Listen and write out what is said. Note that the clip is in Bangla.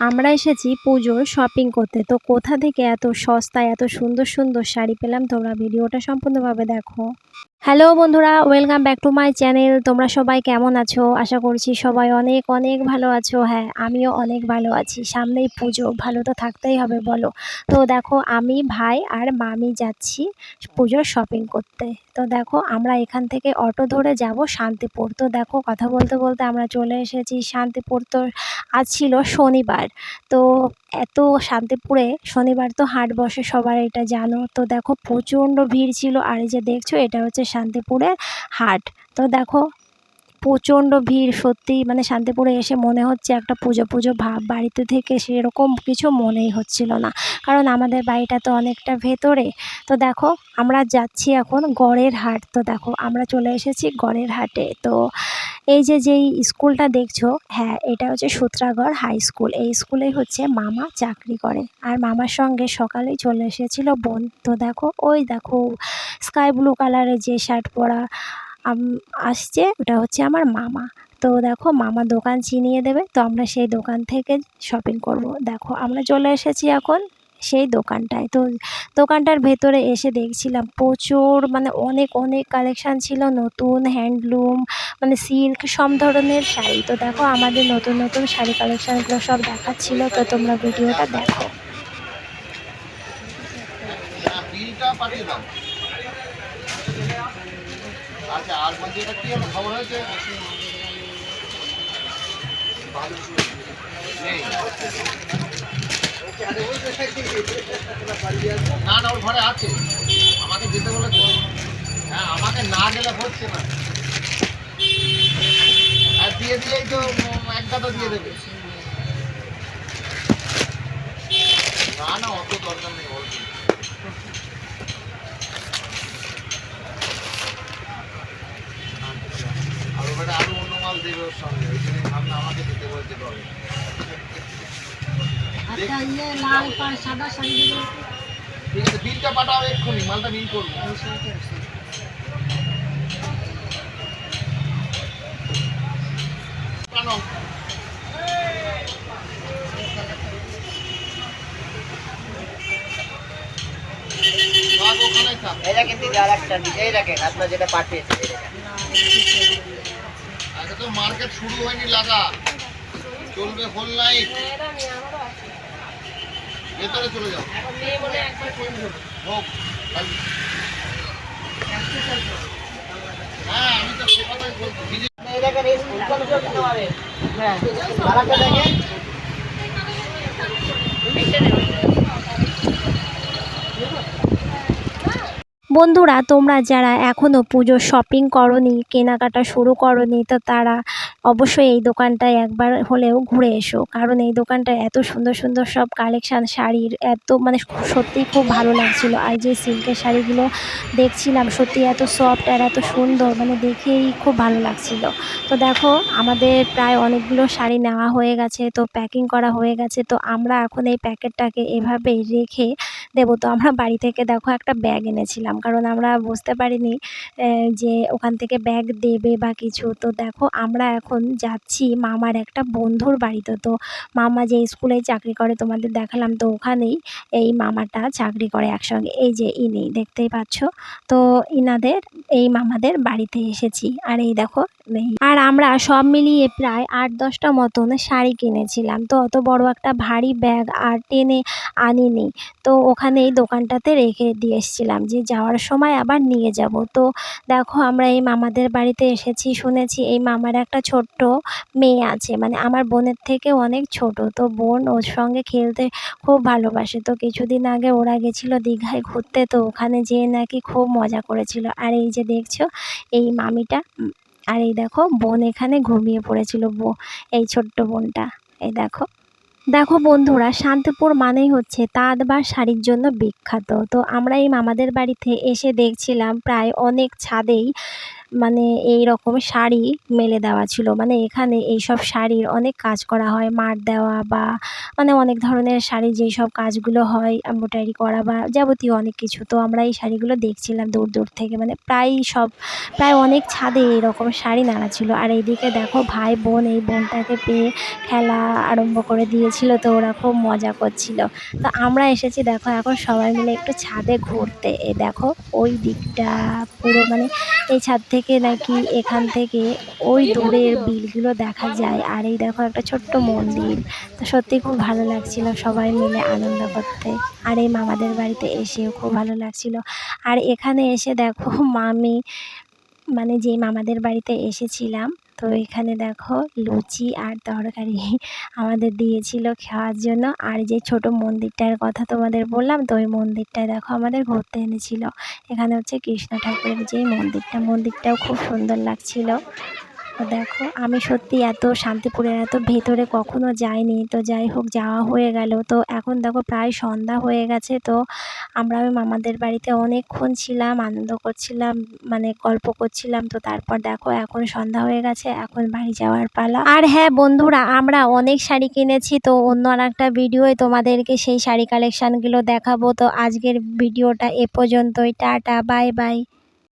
আমরা এসেছি পুজোর শপিং করতে। তো কোথা থেকে এত সস্তায়, এত সুন্দর সুন্দর শাড়ি পেলাম? তোমরা ভিডিওটা সম্পূর্ণভাবে দেখো। হ্যালো বন্ধুরা, welcome back to my channel. তোমরা সবাই কেমন আছো? আশা করছি সবাই অনেক অনেক ভালো আছো। হ্যাঁ আমিও অনেক ভালো আছি। সামনেই পুজো, ভালো তো থাকতেই হবে, বলো। তো দেখো, আমি ভাই আর মামি যাচ্ছি পুজোর শপিং করতে। তো দেখো, আমরা এখান থেকে অটো ধরে যাব শান্তিপুর। তো দেখো, কথা বলতে বলতে আমরা চলে এসেছি শান্তিপুর। তো আজ ছিল শনিবার। তো এত শান্তিপুরে শনিবার তো হাট বসে সবার এটা জানো। তো দেখো, প্রচণ্ড ভিড় ছিল। আর এই যে দেখছ, এটা হচ্ছে শান্তিপুরের হাট। তো দেখো প্রচণ্ড ভিড়, সত্যি মানে শান্তিপুরে এসে মনে হচ্ছে একটা পুজো পুজো ভাব। বাড়িতে থেকে সেরকম কিছু মনেই হচ্ছিল না। কারণ আমাদের বাড়িটা তো অনেকটা ভেতরে। তো দেখো, আমরা যাচ্ছি এখন গড়ের হাট। তো দেখো, আমরা চলে এসেছি গড়ের হাটে। তো এই যে যেই স্কুলটা দেখছ হ্যাঁ এটা হচ্ছে সূত্রাগড় হাই স্কুল। এই স্কুলেই হচ্ছে মামা চাকরি করে। আর মামার সঙ্গে সকালেই চলে এসেছিল বোন। তো দেখো, ওই দেখো, স্কাই ব্লু কালারের যে শার্ট পরা আসছে, ওটা হচ্ছে আমার মামা। তো দেখো, মামা দোকান চিনিয়ে দেবে, তো আমরা সেই দোকান থেকে শপিং করব। দেখো, আমরা চলে এসেছি এখন সেই দোকানটায়। তো দোকানটার ভেতরে এসে দেখছিলাম প্রচুর মানে অনেক অনেক কালেকশান ছিল, নতুন হ্যান্ডলুম মানে সিল্ক সব ধরনের শাড়ি। তো দেখো, আমাদের নতুন নতুন শাড়ি কালেকশানগুলো সব দেখাচ্ছিল, তো তোমরা ভিডিওটা দেখো হ্যাঁ, বিলটা পাঠিয়ে দাও আচ্ছা আর বলছি এটা কি খবর হয়েছে। না না ওর ঘরে আছে। আমাকে যেতে বলেছে। হ্যাঁ আমাকে না গেলে হচ্ছে না। আর দিয়ে দিলেই তো উম, এক গাদা দিয়ে দেবে। না না অত দরকার নেই অল্প আর ওখানে আরও অন্য মাল দেবে ওর সঙ্গে ওই জন্য ভাবনা আমাকে দিতে বলতে হবে। আচ্ছা ইয়ে বিলটা পাঠাও এক্ষুনি মালটা বিল করব। এই দিদি আর একটা দিদি এই দেখেন আপনার যেটা পাঠিয়েছে এই দেখেন। আগে তো মার্কেট শুরু হয়নি লাগা। চলবে হোল নাইট ভেতরে চলে যাও। হোক হ্যাঁ আমি তো সে কথাই বলছি হ্যাঁ আর একটা দেখেন বন্ধুরা, তোমরা যারা এখনও পুজোর শপিং করনি, কেনাকাটা শুরু করনি, তো তারা অবশ্যই এই দোকানটায় একবার হলেও ঘুরে এসো। কারণ এই দোকানটায় এত সুন্দর সুন্দর সব কালেকশান শাড়ির, এত মানে সত্যিই খুব ভালো লাগছিল। আর যে সিল্কের শাড়িগুলো দেখছিলাম সত্যি এত সফট আর এত সুন্দর মানে দেখেই খুব ভালো লাগছিল। তো দেখো, আমাদের প্রায় অনেকগুলো শাড়ি নেওয়া হয়ে গেছে, তো প্যাকিং করা হয়ে গেছে, তো আমরা এখন এই প্যাকেটটাকে এভাবেই রেখে দেবো। তো আমরা বাড়ি থেকে দেখো একটা ব্যাগ এনেছিলাম। কারণ আমরা বুঝতে পারিনি যে ওখান থেকে ব্যাগ দেবে বা কিছু। তো দেখো, আমরা এখন যাচ্ছি মামার একটা বন্ধুর বাড়িতে। তো মামা যে স্কুলে চাকরি করে, তোমাদের দেখালাম তো ওখানেই এই মামাটা চাকরি করে একসঙ্গে। এই যে ইনি, দেখতেই পাচ্ছ? তো ইনাদের, এই মামাদের বাড়িতে এসেছি। আর এই দেখো এই আর আমরা সব মিলিয়ে প্রায় আট দশটা মতন শাড়ি কিনেছিলাম। তো অত বড় একটা ভারী ব্যাগ আর টেনে আনিনি। তো ওখানে এই দোকানটাতে রেখে দিয়ে এসেছিলাম যে যাওয়ার সময় আবার নিয়ে যাব। তো দেখো আমরা এই মামাদের বাড়িতে এসেছি, শুনেছি এই মামার একটা ছোট্ট মেয়ে আছে। মানে আমার বোনের থেকে অনেক ছোট। তো বোন ওর সঙ্গে খেলতে খুব ভালোবাসে। তো কিছুদিন আগে ওরা গেছিল দীঘায় ঘুরতে। তো ওখানে যেয়ে নাকি খুব মজা করেছিল। আর এই যে দেখছ, এই মামিটা আর এই দেখো বোন এখানে ঘুমিয়ে পড়েছিল বো, এই ছোট্ট বোনটা। এই দেখো। দেখো বন্ধুরা, শান্তিপুর মানেই হচ্ছে তাঁত বা শাড়ির জন্য বিখ্যাত। তো আমরা এই মামাদের বাড়িতে এসে দেখছিলাম প্রায় অনেক ছাদেই মানে এই রকম শাড়ি মেলে দেওয়া ছিল। মানে এখানে এই সব শাড়ির অনেক কাজ করা হয়, মার দেওয়া বা মানে অনেক ধরনের শাড়ি যেই সব কাজগুলো হয়, এম্ব্রয়ডারি করা বা যাবতীয় অনেক কিছু। তো আমরা এই শাড়িগুলো দেখছিলাম দূর দূর থেকে। মানে প্রায়ই সব, প্রায় অনেক ছাদে এরকম শাড়ি নাড়া ছিল। আর এইদিকে দেখো ভাই বোন এই বোনটাকে পেয়ে খেলা আরম্ভ করে দিয়েছিল। তো ওরা খুব মজা করছিল। তো আমরা এসেছি দেখো এখন সবাই মিলে একটু ছাদে ঘুরতে। এ দেখো ওই দিকটা পুরো মানে এই ছাদ থেকে নাকি এখান থেকে ওই দূরের বিলগুলো দেখা যায়। আর এই দেখো একটা ছোট্ট মন্দির। তো সত্যি খুব ভালো লাগছিল সবাই মিলে আনন্দ করতে। আর এই মামাদের বাড়িতে এসেও খুব ভালো লাগছিল। আর এখানে এসে দেখো মামি মানে যে মামাদের বাড়িতে এসেছিলাম তো এখানে দেখো লুচি আর তরকারি আমাদের দিয়েছিল খাওয়ার জন্য। আর যে ছোট মন্দিরটার কথা তোমাদের বললাম, তো ওই মন্দিরটা দেখো আমাদের ঘুরতে এনেছিল। এখানে হচ্ছে কৃষ্ণ ঠাকুরের যে মন্দিরটা, মন্দিরটাও খুব সুন্দর লাগছিল। দেখো, আমি সত্যি এত শান্তিপুরের, এত ভেতরে কখনো যাইনি। তো যাই হোক, যাওয়া হয়ে গেল। তো এখন দেখো, প্রায় সন্ধ্যা হয়ে গেছে। তো আমরা ওই মামাদের বাড়িতে অনেকক্ষণ ছিলাম, আনন্দ করছিলাম মানে গল্প করছিলাম। তো তারপর দেখো, এখন সন্ধ্যা হয়ে গেছে, এখন বাড়ি যাওয়ার পালা। আর হ্যাঁ বন্ধুরা, আমরা অনেক শাড়ি কিনেছি। তো অন্য আর একটা ভিডিওয় তোমাদেরকে সেই শাড়ি কালেকশানগুলো দেখাবো। তো আজকের ভিডিওটা এ পর্যন্তই। Tata, bye bye.